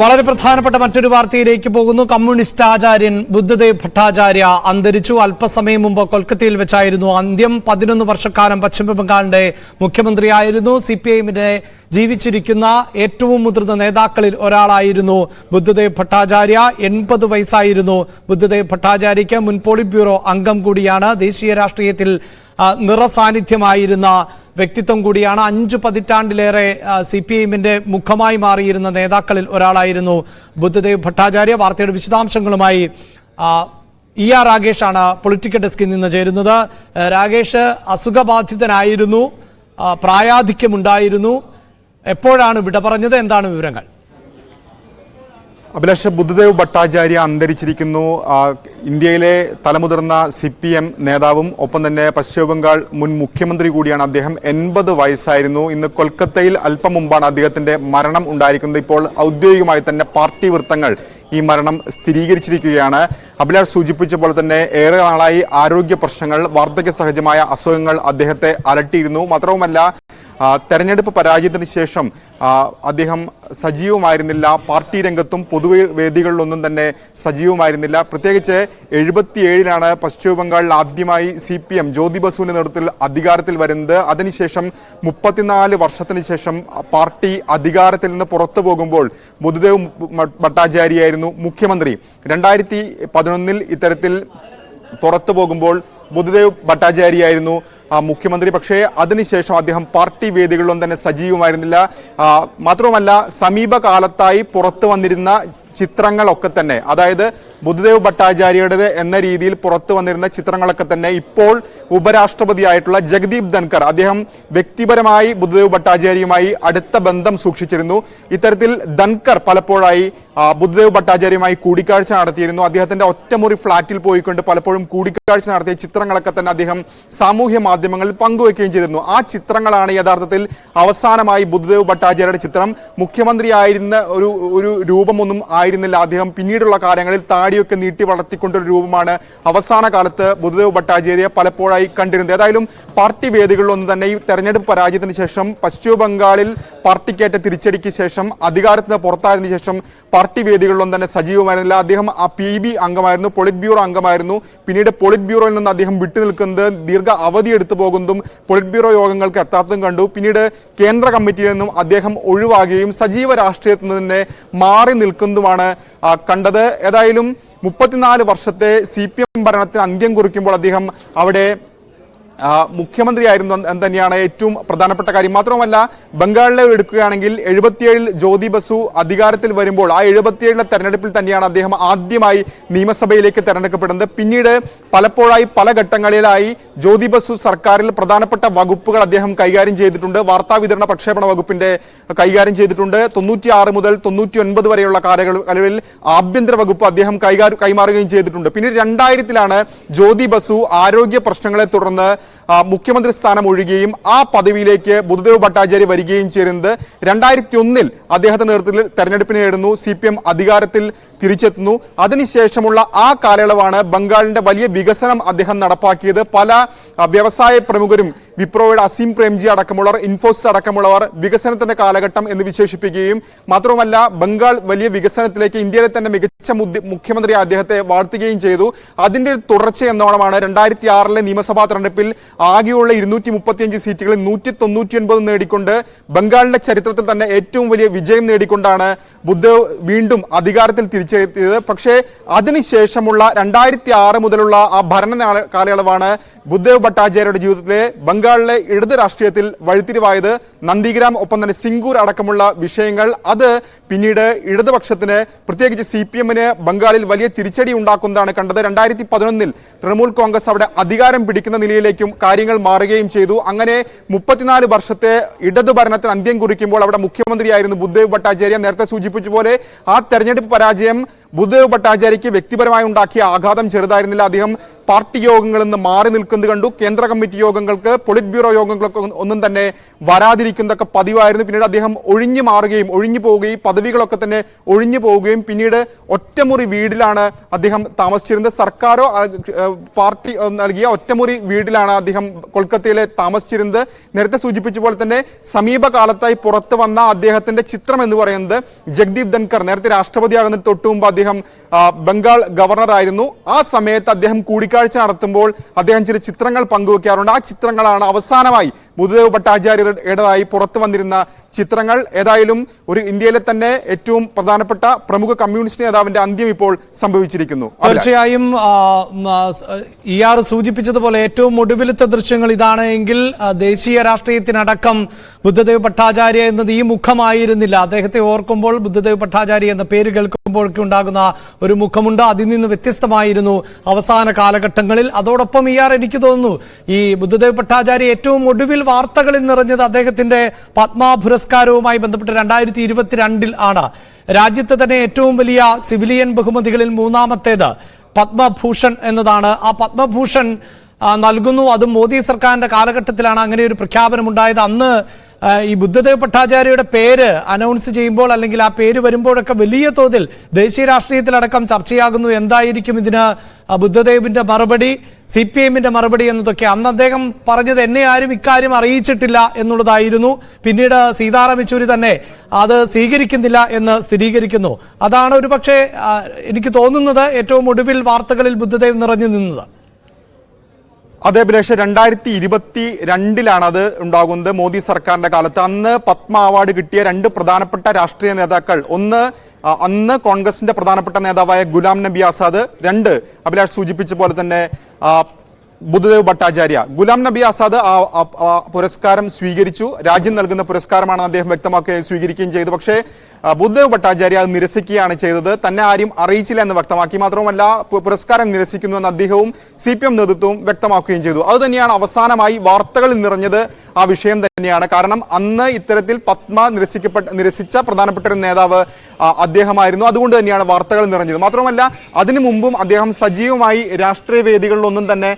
വളരെ പ്രധാനപ്പെട്ട മറ്റൊരു വാർത്തയിലേക്ക് പോകുന്നു. കമ്മ്യൂണിസ്റ്റ് ആചാര്യൻ ബുദ്ധദേവ് ഭട്ടാചാര്യ അന്തരിച്ചു. അല്പസമയം മുമ്പ് കൊൽക്കത്തയിൽ വെച്ചായിരുന്നു അന്ത്യം. പതിനൊന്ന് വർഷക്കാലം പശ്ചിമ ബംഗാളിന്റെ മുഖ്യമന്ത്രിയായിരുന്നു. സി പി ഐഎമ്മിന്റെ ജീവിച്ചിരിക്കുന്ന ഏറ്റവും മുതിർന്ന നേതാക്കളിൽ ഒരാളായിരുന്നു ബുദ്ധദേവ് ഭട്ടാചാര്യ. എൺപത് വയസ്സായിരുന്നു ബുദ്ധദേവ് ഭട്ടാചാര്യയ്ക്ക്. മുൻ പോളിറ്റ് ബ്യൂറോ അംഗം കൂടിയാണ്. ദേശീയ രാഷ്ട്രീയത്തിൽ നിറസാന്നിധ്യമായിരുന്ന വ്യക്തിത്വം കൂടിയാണ് അഞ്ചു പതിറ്റാണ്ടിലേറെ സി പി ഐഎമ്മിന്റെ മുഖമായി മാറിയിരുന്ന നേതാക്കളിൽ ഒരാളായിരുന്നു ബുദ്ധദേവ് ഭട്ടാചാര്യ. വാർത്തയുടെ വിശദാംശങ്ങളുമായി ഇ ആർ രാഗേഷാണ് പൊളിറ്റിക്കൽ ഡെസ്കിൽ നിന്ന് ചേരുന്നത്. രാഗേഷ് അസുഖബാധിതനായിരുന്നു പ്രായാധിക്യമുണ്ടായിരുന്നു. എപ്പോഴാണ് വിട പറഞ്ഞത്? എന്താണ് വിവരങ്ങൾ? അഭിലാഷ് ബുദ്ധദേവ് ഭട്ടാചാര്യ അന്തരിച്ചിരിക്കുന്നു. ഇന്ത്യയിലെ തലമുതിർന്ന സി പി എം നേതാവും ഒപ്പം തന്നെ പശ്ചിമബംഗാൾ മുൻ മുഖ്യമന്ത്രി കൂടിയാണ് അദ്ദേഹം. എൺപത് വയസ്സായിരുന്നു. ഇന്ന് കൊൽക്കത്തയിൽ അല്പം മുമ്പാണ് അദ്ദേഹത്തിന്റെ മരണം ഉണ്ടായിരിക്കുന്നത്. ഇപ്പോൾ ഔദ്യോഗികമായി തന്നെ പാർട്ടി വൃത്തങ്ങൾ ഈ മരണം സ്ഥിരീകരിച്ചിരിക്കുകയാണ്. അഭിലാഷ് സൂചിപ്പിച്ച പോലെ തന്നെ ഏറെ നാളായി ആരോഗ്യ പ്രശ്നങ്ങൾ വാർദ്ധക്യ സഹജമായ അസുഖങ്ങൾ അദ്ദേഹത്തെ അലട്ടിയിരുന്നു. മാത്രവുമല്ല തെരഞ്ഞെടുപ്പ് പരാജയത്തിന് ശേഷം അദ്ദേഹം സജീവമായിരുന്നില്ല. പാർട്ടി രംഗത്തും പൊതുവെ വേദികളിലൊന്നും തന്നെ സജീവമായിരുന്നില്ല. പ്രത്യേകിച്ച് എഴുപത്തിയേഴിലാണ് പശ്ചിമ ബംഗാളിൽ ആദ്യമായി സി പി എം ജ്യോതി ബസുവിന്റെ നേതൃത്വത്തിൽ അധികാരത്തിൽ വരുന്നത്. അതിനുശേഷം മുപ്പത്തിനാല് വർഷത്തിന് ശേഷം പാർട്ടി അധികാരത്തിൽ നിന്ന് പുറത്തു പോകുമ്പോൾ ബുദ്ധദേവ് ഭട്ടാചാര്യായിരുന്നു മുഖ്യമന്ത്രി. രണ്ടായിരത്തി പതിനൊന്നിൽ ഇത്തരത്തിൽ പുറത്തു പോകുമ്പോൾ ബുദ്ധദേവ് ഭട്ടാചാര്യായിരുന്നു മുഖ്യമന്ത്രി. പക്ഷേ അതിനുശേഷം അദ്ദേഹം പാർട്ടി വേദികളിലൊന്നും തന്നെ സജീവമായിരുന്നില്ല. മാത്രവുമല്ല സമീപകാലത്തായി പുറത്തു വന്നിരുന്ന ചിത്രങ്ങളൊക്കെ തന്നെ. അതായത് ബുദ്ധദേവ് ഭട്ടാചാര്യയുടേത് എന്ന രീതിയിൽ പുറത്തു വന്നിരുന്ന ചിത്രങ്ങളൊക്കെ തന്നെ ഇപ്പോൾ ഉപരാഷ്ട്രപതിയായിട്ടുള്ള ജഗദീപ് ധൻകർ അദ്ദേഹം വ്യക്തിപരമായി ബുദ്ധദേവ് ഭട്ടാചാര്യയുമായി അടുത്ത ബന്ധം സൂക്ഷിച്ചിരുന്നു. ഇത്തരത്തിൽ ധൻകർ പലപ്പോഴായി ബുദ്ധദേവ് ഭട്ടാചാര്യയുമായി കൂടിക്കാഴ്ച നടത്തിയിരുന്നു. അദ്ദേഹത്തിന്റെ ഒറ്റമുറി ഫ്ലാറ്റിൽ പോയിക്കൊണ്ട് പലപ്പോഴും കൂടിക്കാഴ്ച നടത്തിയ ചിത്രങ്ങളൊക്കെ തന്നെ അദ്ദേഹം സാമൂഹ്യ മാധ്യമങ്ങളിൽ പങ്കുവയ്ക്കുകയും ചെയ്തിരുന്നു. ആ ചിത്രങ്ങളാണ് യഥാർത്ഥത്തിൽ അവസാനമായി ബുദ്ധദേവ് ഭട്ടാചാര്യയുടെ ചിത്രം. മുഖ്യമന്ത്രിയായിരുന്ന ഒരു ഒരു രൂപമൊന്നും ആയിരുന്നില്ല. അദ്ദേഹം പിന്നീടുള്ള കാലങ്ങളിൽ താടിയൊക്കെ നീട്ടി വളർത്തിക്കൊണ്ടൊരു രൂപമാണ് അവസാന കാലത്ത് ബുദ്ധദേവ് ഭട്ടാചാര്യ പലപ്പോഴായി കണ്ടിരുന്നത്. ഏതായാലും പാർട്ടി വേദികളിലൊന്നും തന്നെ ഈ തെരഞ്ഞെടുപ്പ് പരാജയത്തിന് ശേഷം പശ്ചിമ ബംഗാളിൽ പാർട്ടിക്കേറ്റ തിരിച്ചടിക്ക് ശേഷം അധികാരത്തിന് പുറത്തായതിനു ശേഷം പാർട്ടി വേദികളിലൊന്നും തന്നെ സജീവമായിരുന്നില്ല. അദ്ദേഹം ആ പി ബി അംഗമായിരുന്നു പൊളിറ്റ് ബ്യൂറോ അംഗമായിരുന്നു. പിന്നീട് പൊളിറ്റ് ബ്യൂറോയിൽ നിന്ന് അദ്ദേഹം വിട്ടുനിൽക്കുന്നത് ദീർഘ അവധി എടുത്തു പോകുന്നതും പൊളിറ്റ് ബ്യൂറോ യോഗങ്ങൾക്ക് എത്താത്തതും കണ്ടു. പിന്നീട് കേന്ദ്ര കമ്മിറ്റിയിൽ നിന്നും അദ്ദേഹം ഒഴിവാകുകയും സജീവ രാഷ്ട്രീയത്തിൽ നിന്ന് തന്നെ മാറി നിൽക്കുന്നതുമാണ് ആ, കണ്ടത്. ഏതായാലും മുപ്പത്തിനാല് വർഷത്തെ സി ഭരണത്തിന് അന്ത്യം കുറിക്കുമ്പോൾ അദ്ദേഹം അവിടെ മുഖ്യമന്ത്രിയായിരുന്നു എന്ന് തന്നെയാണ് ഏറ്റവും പ്രധാനപ്പെട്ട കാര്യം. മാത്രമല്ല ബംഗാളിലെ എടുക്കുകയാണെങ്കിൽ എഴുപത്തിയേഴിൽ ജ്യോതി ബസു അധികാരത്തിൽ വരുമ്പോൾ ആ എഴുപത്തിയേഴിലെ തെരഞ്ഞെടുപ്പിൽ തന്നെയാണ് അദ്ദേഹം ആദ്യമായി നിയമസഭയിലേക്ക് തെരഞ്ഞെടുക്കപ്പെടുന്നത്. പിന്നീട് പലപ്പോഴായി പല ഘട്ടങ്ങളിലായി ജ്യോതി ബസു സർക്കാരിൽ പ്രധാനപ്പെട്ട വകുപ്പുകൾ അദ്ദേഹം കൈകാര്യം ചെയ്തിട്ടുണ്ട്. വാർത്താ വിതരണ പ്രക്ഷേപണ വകുപ്പിന്റെ കൈകാര്യം ചെയ്തിട്ടുണ്ട്. തൊണ്ണൂറ്റിയാറ് മുതൽ തൊണ്ണൂറ്റി ഒൻപത് വരെയുള്ള കാലയളവിൽ ആഭ്യന്തര വകുപ്പ് അദ്ദേഹം കൈകാര്യം കൈമാറുകയും ചെയ്തിട്ടുണ്ട്. പിന്നീട് രണ്ടായിരത്തിലാണ് ജ്യോതി ബസു ആരോഗ്യ പ്രശ്നങ്ങളെ തുടർന്ന് മുഖ്യമന്ത്രി സ്ഥാനം ഒഴിയുകയും ആ പദവിയിലേക്ക് ബുദ്ധദേവ് ഭട്ടാചാര്യ വരികയും ചെയ്യുന്നത് രണ്ടായിരത്തി ഒന്നിൽ അദ്ദേഹത്തിന്റെ നേതൃത്വത്തിൽ തെരഞ്ഞെടുപ്പിനെ നേടുന്നു സി പി എം അധികാരത്തിൽ തിരിച്ചെത്തുന്നു. അതിനുശേഷമുള്ള ആ കാലയളവാണ് ബംഗാളിന്റെ വലിയ വികസനം അദ്ദേഹം നടപ്പാക്കിയത്. പല വ്യവസായ പ്രമുഖരും വിപ്രോയുടെ അസീം പ്രേംജി അടക്കമുള്ളവർ ഇൻഫോസിസ് അടക്കമുള്ളവർ വികസനത്തിന്റെ കാലഘട്ടം എന്ന് വിശേഷിപ്പിക്കുകയും മാത്രമല്ല ബംഗാൾ വലിയ വികസനത്തിലേക്ക് ഇന്ത്യയിലെ തന്നെ മികച്ച മുഖ്യമന്ത്രി അദ്ദേഹത്തെ വാഴ്ത്തുകയും ചെയ്തു. അതിന്റെ തുടർച്ച എന്നോണമാണ് രണ്ടായിരത്തി ആറിലെ നിയമസഭാ തെരഞ്ഞെടുപ്പിൽ ആകെയുള്ള ഇരുന്നൂറ്റി മുപ്പത്തിയഞ്ച് സീറ്റുകളിൽ നൂറ്റി തൊണ്ണൂറ്റി ഒൻപത് നേടിക്കൊണ്ട് ബംഗാളിന്റെ ചരിത്രത്തിൽ തന്നെ ഏറ്റവും വലിയ വിജയം നേടിക്കൊണ്ടാണ് ബുദ്ധ വീണ്ടും അധികാരത്തിൽ തിരിച്ചെത്തിയത്. പക്ഷേ അതിനുശേഷമുള്ള രണ്ടായിരത്തി ആറ് മുതലുള്ള ആ ഭരണ കാലയളവാണ് ബുദ്ധദേവ് ഭട്ടാചാര്യയുടെ ജീവിതത്തിലെ ബംഗാളിലെ ഇടത് രാഷ്ട്രീയത്തിൽ വഴിത്തിരിവായത്. നന്ദിഗ്രാം ഒപ്പം തന്നെ സിംഗൂർ അടക്കമുള്ള വിഷയങ്ങൾ. അത് പിന്നീട് ഇടതുപക്ഷത്തിന് പ്രത്യേകിച്ച് സി പി എമ്മിന് ബംഗാളിൽ വലിയ തിരിച്ചടി ഉണ്ടാക്കുന്നതാണ് കണ്ടത്. രണ്ടായിരത്തി പതിനൊന്നിൽ തൃണമൂൽ കോൺഗ്രസ് അവിടെ അധികാരം പിടിക്കുന്ന നിലയിലേക്കും കാര്യങ്ങൾ മാറുകയും ചെയ്തു. അങ്ങനെ മുപ്പത്തിനാല് വർഷത്തെ ഇടതു ഭരണത്തിന് അന്ത്യം കുറിക്കുമ്പോൾ അവിടെ മുഖ്യമന്ത്രിയായിരുന്നു ബുദ്ധേവ് ഭട്ടാചാര്യ. നേരത്തെ സൂചിപ്പിച്ച പോലെ ആ തെരഞ്ഞെടുപ്പ് പരാജയം ബുദ്ധദേവ് ഭട്ടാചാര്യയ്ക്ക് വ്യക്തിപരമായി ഉണ്ടാക്കിയ ആഘാതം ചെറുതായിരുന്നില്ല. അദ്ദേഹം പാർട്ടി യോഗങ്ങളിൽ നിന്ന് മാറി നിൽക്കുന്നത് കണ്ടു. കേന്ദ്ര കമ്മിറ്റി യോഗങ്ങൾക്ക് പൊളിറ്റ് ബ്യൂറോ യോഗങ്ങൾക്ക് ഒന്നും തന്നെ വരാതിരിക്കുന്നതൊക്കെ പതിവായിരുന്നു. പിന്നീട് അദ്ദേഹം ഒഴിഞ്ഞു മാറുകയും ഒഴിഞ്ഞു പോവുകയും പദവികളൊക്കെ തന്നെ ഒഴിഞ്ഞു പോവുകയും പിന്നീട് ഒറ്റമുറി വീടിലാണ് അദ്ദേഹം താമസിച്ചിരുന്നത്. സർക്കാരോ പാർട്ടി നൽകിയ ഒറ്റമുറി വീടിലാണ് അദ്ദേഹം കൊൽക്കത്തയിലെ താമസിച്ചിരുന്നത്. നേരത്തെ സൂചിപ്പിച്ച പോലെ തന്നെ സമീപകാലത്തായി പുറത്തു വന്ന അദ്ദേഹത്തിന്റെ ചിത്രം എന്ന് പറയുന്നത് ജഗ്ദീപ് ധൻകർ നേരത്തെ രാഷ്ട്രപതിയാകുന്ന തൊട്ടു മുമ്പ് അദ്ദേഹം ആ, ബംഗാൾ ഗവർണറായിരുന്നു. ആ സമയത്ത് അദ്ദേഹം കൂടിക്കാഴ്ച നടത്തുമ്പോൾ അദ്ദേഹം ചില ചിത്രങ്ങൾ പങ്കുവെക്കാറുണ്ട്. ആ ചിത്രങ്ങളാണ് അവസാനമായി ബുദ്ധദേവ് ഭട്ടാചാര്യടേതായി പുറത്തു വന്നിരുന്ന ചിത്രങ്ങൾ. ഏതായാലും ഒരു ഇന്ത്യയിലെ തന്നെ ഏറ്റവും പ്രധാനപ്പെട്ട പ്രമുഖ കമ്മ്യൂണിസ്റ്റ് നേതാവിന്റെ അന്ത്യം ഇപ്പോൾ സംഭവിച്ചിരിക്കുന്നു. തീർച്ചയായും ആ, ഉം, ആ, സ്, ഇ ആർ സൂചിപ്പിച്ചതുപോലെ ഏറ്റവും ഒടുവിലത്തെ ദൃശ്യങ്ങൾ ഇതാണ് എങ്കിൽ ദേശീയ രാഷ്ട്രീയത്തിനടക്കം ബുദ്ധദേവ് ഭട്ടാചാര്യ എന്നത് ഈ മുഖമായിരുന്നില്ല. അദ്ദേഹത്തെ ഓർക്കുമ്പോൾ ബുദ്ധദേവ് ഭട്ടാചാര്യ എന്ന പേര് കേൾക്കുമ്പോഴൊക്കെ ഉണ്ടാകുന്ന ഒരു മുഖമുണ്ട്. അതിൽ നിന്ന് വ്യത്യസ്തമായിരുന്നു അവസാന കാലഘട്ടങ്ങളിൽ. അതോടൊപ്പം ഇയാർ എനിക്ക് തോന്നുന്നു ഈ ബുദ്ധദേവ് ഭട്ടാചാര്യ ഏറ്റവും ഒടുവിൽ വാർത്തകളിൽ നിറഞ്ഞത് അദ്ദേഹത്തിന്റെ പത്മ പുരസ്കാരവുമായി ബന്ധപ്പെട്ട് രണ്ടായിരത്തി ഇരുപത്തിരണ്ടിൽ ആണ്. രാജ്യത്തെ തന്നെ ഏറ്റവും വലിയ സിവിലിയൻ ബഹുമതികളിൽ മൂന്നാമത്തേത് പത്മഭൂഷൺ എന്നതാണ്. ആ പത്മഭൂഷൺ നൽകുന്നു. അതും മോദി സർക്കാരിന്റെ കാലഘട്ടത്തിലാണ് അങ്ങനെ ഒരു പ്രഖ്യാപനം പ്രഖ്യാപനമുണ്ടായത്. അന്ന് ഈ ബുദ്ധദേവ് ഭട്ടാചാര്യയുടെ പേര് അനൗൺസ് ചെയ്യുമ്പോൾ അല്ലെങ്കിൽ ആ പേര് വരുമ്പോഴൊക്കെ വലിയ തോതിൽ ദേശീയ രാഷ്ട്രീയത്തിലടക്കം ചർച്ചയാകുന്നു. എന്തായിരിക്കും ഇതിന് ബുദ്ധദേവിന്റെ മറുപടി സി പി എമ്മിന്റെ മറുപടി എന്നതൊക്കെ? അന്ന് അദ്ദേഹം പറഞ്ഞത് എന്നെ ആരും ഇക്കാര്യം അറിയിച്ചിട്ടില്ല എന്നുള്ളതായിരുന്നു. പിന്നീട് സീതാറാം യെച്ചൂരി തന്നെ അത് സ്വീകരിക്കുന്നില്ല എന്ന് സ്ഥിരീകരിക്കുന്നു. അതാണ് ഒരുപക്ഷെ എനിക്ക് തോന്നുന്നത് ഏറ്റവും ഒടുവിൽ വാർത്തകളിൽ ബുദ്ധദേവ് നിറഞ്ഞു നിന്നത്. അതെ അഭിലേഷ് രണ്ടായിരത്തി ഇരുപത്തി രണ്ടിലാണ് അത് ഉണ്ടാകുന്നത് മോദി സർക്കാരിന്റെ കാലത്ത്. അന്ന് പത്മ അവാർഡ് കിട്ടിയ രണ്ട് പ്രധാനപ്പെട്ട രാഷ്ട്രീയ നേതാക്കൾ. ഒന്ന് അന്ന് കോൺഗ്രസിന്റെ പ്രധാനപ്പെട്ട നേതാവായ ഗുലാം നബി ആസാദ്. രണ്ട് അഭിലാഷ് സൂചിപ്പിച്ച പോലെ തന്നെ ബുദ്ധദേവ് ഭട്ടാചാര്യ. ഗുലാം നബി ആസാദ് ആ പുരസ്കാരം സ്വീകരിച്ചു. രാജ്യം നൽകുന്ന പുരസ്കാരമാണ് അദ്ദേഹം വ്യക്തമാക്കുകയും സ്വീകരിക്കുകയും ചെയ്തു. പക്ഷേ ബുദ്ധദേവ് ഭട്ടാചാര്യ അത് നിരസിക്കുകയാണ് ചെയ്തത്. തന്നെ ആരും അറിയിച്ചില്ല എന്ന് വ്യക്തമാക്കി മാത്രവുമല്ല പുരസ്കാരം നിരസിക്കുന്നുവെന്ന് അദ്ദേഹവും സി പി എം നേതൃത്വവും വ്യക്തമാക്കുകയും ചെയ്തു. അതുതന്നെയാണ് അവസാനമായി വാർത്തകളിൽ നിറഞ്ഞത്. ആ വിഷയം തന്നെയാണ്. കാരണം അന്ന് ഇത്തരത്തിൽ പത്മ നിരസിക്കപ്പെട്ട നിരസിച്ച പ്രധാനപ്പെട്ട ഒരു നേതാവ് അദ്ദേഹമായിരുന്നു. അതുകൊണ്ട് തന്നെയാണ് വാർത്തകൾ നിറഞ്ഞത്. മാത്രമല്ല അതിനു മുമ്പും അദ്ദേഹം സജീവമായി രാഷ്ട്രീയ വേദികളിലൊന്നും തന്നെ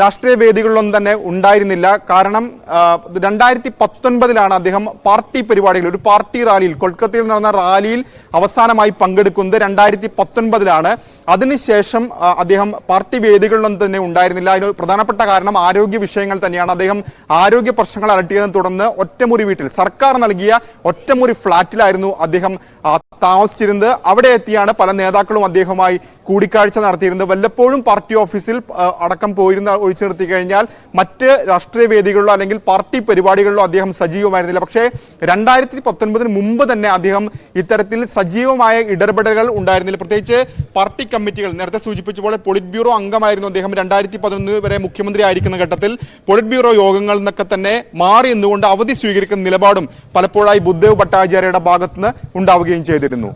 രാഷ്ട്രീയ വേദികളിലൊന്നും തന്നെ ഉണ്ടായിരുന്നില്ല. കാരണം രണ്ടായിരത്തി പത്തൊൻപതിലാണ് അദ്ദേഹം പാർട്ടി പരിപാടികൾ ഒരു പാർട്ടി റാലിയിൽ കൊൽക്കത്തയിൽ നടന്ന റാലിയിൽ അവസാനമായി പങ്കെടുക്കുന്നത് രണ്ടായിരത്തി പത്തൊൻപതിലാണ് അതിനുശേഷം അദ്ദേഹം പാർട്ടി വേദികളിലൊന്നും തന്നെ ഉണ്ടായിരുന്നില്ല. അതിന് പ്രധാനപ്പെട്ട കാരണം ആരോഗ്യ വിഷയങ്ങൾ തന്നെയാണ്. അദ്ദേഹം ആരോഗ്യ പ്രശ്നങ്ങൾ അലട്ടിയതിനെ തുടർന്ന് ഒറ്റമുറി വീട്ടിൽ സർക്കാർ നൽകിയ ഒറ്റമുറി ഫ്ളാറ്റിലായിരുന്നു അദ്ദേഹം താമസിച്ചിരുന്നത്. അവിടെ എത്തിയാണ് പല നേതാക്കളും അദ്ദേഹവുമായി കൂടിക്കാഴ്ച നടത്തിയിരുന്നത്. വല്ലപ്പോഴും പാർട്ടി ഓഫീസിൽ അടക്കം പോയിരുന്ന ഒഴിച്ചു നിർത്തി കഴിഞ്ഞാൽ മറ്റ് രാഷ്ട്രീയ വേദികളിലോ അല്ലെങ്കിൽ പാർട്ടി പരിപാടികളിലോ അദ്ദേഹം സജീവമായിരുന്നില്ല. പക്ഷേ രണ്ടായിരത്തി പത്തൊൻപതിന് മുമ്പ് തന്നെ അദ്ദേഹം ഇത്തരത്തിൽ സജീവമായ ഇടപെടലുകൾ ഉണ്ടായിരുന്നില്ല. പ്രത്യേകിച്ച് പാർട്ടി കമ്മിറ്റികൾ നേരത്തെ സൂചിപ്പിച്ച പോലെ പൊളിറ്റ് ബ്യൂറോ അംഗമായിരുന്നു അദ്ദേഹം രണ്ടായിരത്തി പതിനൊന്ന് വരെ മുഖ്യമന്ത്രി ആയിരിക്കുന്ന ഘട്ടത്തിൽ. പൊളിറ്റ് ബ്യൂറോ യോഗങ്ങളിൽ നിന്നൊക്കെ തന്നെ മാറി നിന്നുകൊണ്ട് അവധി സ്വീകരിക്കുന്ന നിലപാടും പലപ്പോഴായി ബുദ്ധേവ് ഭട്ടാചാര്യയുടെ ഭാഗത്തുനിന്ന് ഉണ്ടാവുകയും ചെയ്തിരുന്നു.